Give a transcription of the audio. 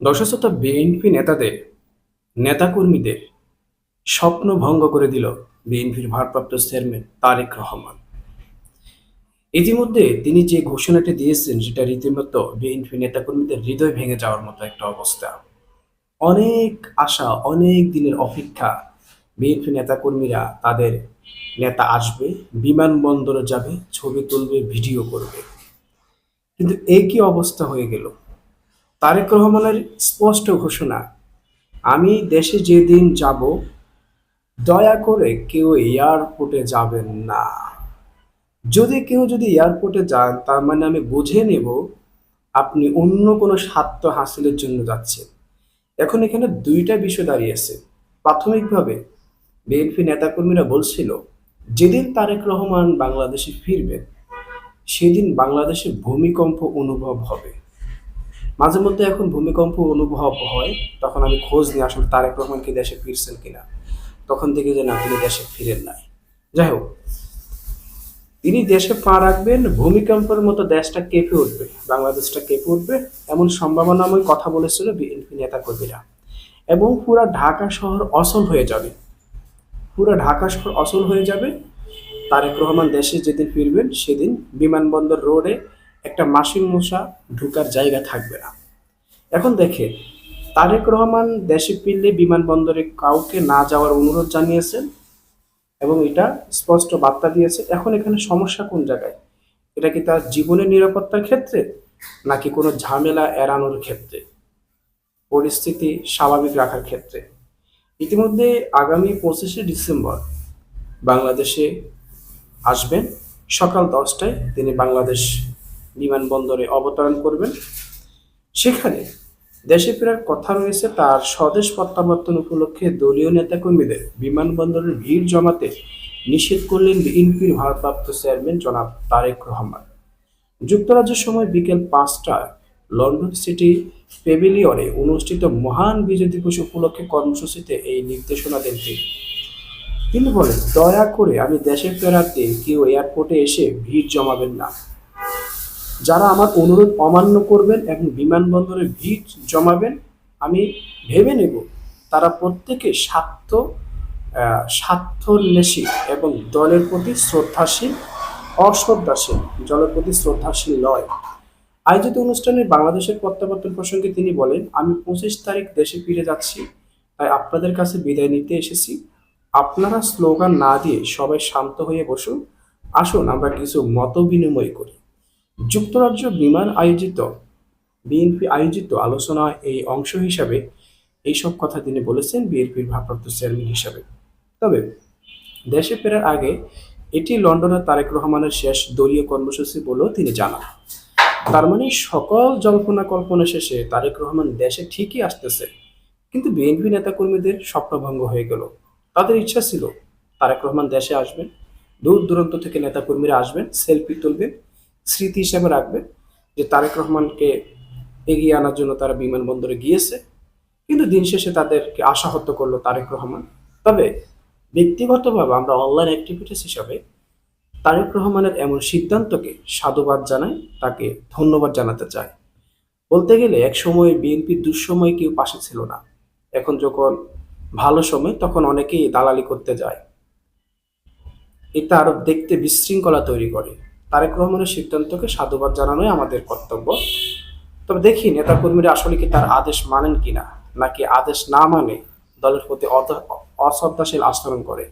দর্শক বিএনপি নেতাদের, নেতাকর্মীদের স্বপ্ন ভঙ্গ করে দিল বিএনপির ভারপ্রাপ্ত চেয়ারম্যান তারেক রহমান। ইতিমধ্যে তিনি যে ঘোষণাটি দিয়েছেন, সেটা রীতিমতো বিএনপি নেতাকর্মীদের হৃদয় ভেঙে যাওয়ার মতো একটা অবস্থা। অনেক আশা, অনেক দিনের অপেক্ষা বিএনপি নেতাকর্মীরা তাদের নেতা আসবে, বিমানবন্দরে যাবে, ছবি তুলবে, ভিডিও করবে। কিন্তু কি অবস্থা হয়ে গেল। তারেক রহমানের স্পষ্ট ঘোষণা, আমি দেশে যেদিন যাব, দয়া করে কেউ এয়ারপোর্টে যাবেন না। যদি কেউ যদি এয়ারপোর্টে যান, তার মানে আমি বুঝে নেব আপনি অন্য কোনো স্বার্থ হাসিলের জন্য যাচ্ছেন। এখন এখানে দুইটা বিষয় দাঁড়িয়েছে প্রাথমিকভাবে, বিএনপি নেতাকর্মীরা বলছিল, যেদিন তারেক রহমান বাংলাদেশে ফিরবেন, সেদিন বাংলাদেশে ভূমিকম্প অনুভব হবে। মাঝে মধ্যে এখন ভূমিকম্প অনুভব হয়, তখন আমি খোঁজ নিই আসলে তারেক রহমান কি দেশে ফিরছেন কিনা। তখন থেকে যে না, তিনি দেশে ফিরেন নাই। যাই হোক, তিনি দেশে পা রাখবেন, ভূমিকম্পের মতো দেশটা কেঁপে উঠবে, বাংলাদেশটা কেঁপে উঠবে, এমন সম্ভাবনাময় কথা বলেছিল বিএনপি নেতা কর্মীরা এবং পুরা ঢাকা শহর অচল হয়ে যাবে। পুরো ঢাকা শহর অচল হয়ে যাবে। তারেক রহমান দেশে যেদিন ফিরবেন, সেদিন বিমানবন্দর রোডে একটা মাসিম মশা ঢুকার জায়গা থাকবে না। এখন দেখে, তারেক রহমান দেশে ফিরলে বিমানবন্দরে কাউকে না যাওয়ার অনুরোধ জানিয়েছেন এবং এটা স্পষ্ট বার্তা দিয়েছে। এখন এখানে সমস্যা কোন জায়গায়? এটা কি তার জীবনের নিরাপত্তার ক্ষেত্রে, নাকি কোনো ঝামেলা এড়ানোর ক্ষেত্রে? পরিস্থিতি স্বাভাবিক রাখার ক্ষেত্রে। ইতিমধ্যে আগামী পঁচিশে ডিসেম্বর বাংলাদেশে আসবেন। সকাল দশটায় তিনি বাংলাদেশ বিমানবন্দরে অবতরণ করবেন। সেখানে দেশে ফেরার কথা রয়েছে তার স্বদেশ প্রত্যাবর্তন উপলক্ষে দলীয় নেতাকর্মীদের বিমানবন্দরের ভিড় জমাতে নিষেধ করলেন বিএনপির ভারপ্রাপ্ত চেয়ারম্যান জনাব তারেক রহমান। যুক্তরাজ্যের সময় বিকেল পাঁচটায় লন্ডন সিটি পেভিলিয়নে অনুষ্ঠিত মহান বিজয় দিবস উপলক্ষে কর্মসূচিতে এই নির্দেশনা দেন তিনি। তিনি বলেন, দয়া করে আমি দেশে ফেরাতে কেউ এয়ারপোর্টে এসে ভিড় জমাবেন না। যারা আমার অনুরোধ অমান্য করবেন এবং বিমানবন্দরে ভিড় জমাবেন, আমি ভেবে নেব তারা প্রত্যেকে স্বার্থ স্বার্থন্বেষী এবং দলের প্রতি শ্রদ্ধাশীল, অশ্রদ্ধাশীল, দলের প্রতি শ্রদ্ধাশীল নয়। আয়োজিত অনুষ্ঠানে বাংলাদেশের প্রত্যাবর্তন প্রসঙ্গে তিনি বলেন, আমি পঁচিশ তারিখ দেশে ফিরে যাচ্ছি, তাই আপনাদের কাছে বিদায় নিতে এসেছি। আপনারা স্লোগান না দিয়ে সবাই শান্ত হয়ে বসুন। আসুন, আমরা কিছু মত বিনিময় করি। যুক্তরাজ্য বিমান আয়োজিত, বিএনপি আয়োজিত আলোচনা এই অংশ হিসাবে এইসব কথা তিনি বলেছেন বিএনপির ভারপ্রাপ্ত চেয়ারম্যান হিসাবে। তবে দেশে ফেরার আগে এটি লন্ডনের তারেক রহমানের শেষ দলীয় কর্মসূচি বলেও তিনি জানান। তার মানে সকল জল্পনা কল্পনা শেষে তারেক রহমান দেশে ঠিকই আসতেছে, কিন্তু বিএনপি নেতাকর্মীদের স্বপ্নভঙ্গ হয়ে গেল। তাদের ইচ্ছা ছিল, তারেক রহমান দেশে আসবেন, দূর দূরান্ত থেকে নেতাকর্মীরা আসবেন, সেলফি তুলবেন স্মৃতি হিসাবে রাখবে যে তারেক রহমানকে এগিয়ে আনার জন্য তারা বিমানবন্দরে গিয়েছে, কিন্তু দিন শেষে তাদেরকে আশাহত করল তারেক রহমান। তবে ব্যক্তিগতভাবে আমরা অনলাইন অ্যাক্টিভিটিস হিসাবে তারেক রহমানের এমন সিদ্ধান্তকে সাধুবাদ জানাই, তাকে ধন্যবাদ জানাতে চাই। বলতে গেলে এক সময় বিএনপির দুঃসময় কেউ পাশে ছিল না। এখন যখন ভালো সময়, তখন অনেকেই দালালি করতে যায়। এটা আরও দেখতে বিশৃঙ্খলা তৈরি করে। তারেক রহমানের সিদ্ধান্তকে সাধুবাদ জানানোই আমাদের কর্তব্য। তবে দেখি, নেতাকর্মীরা আসলে কি তার আদেশ মানেন কিনা? নাকি আদেশ না মানে দলের প্রতি অশ্রদ্ধাশীল আচরণ করে?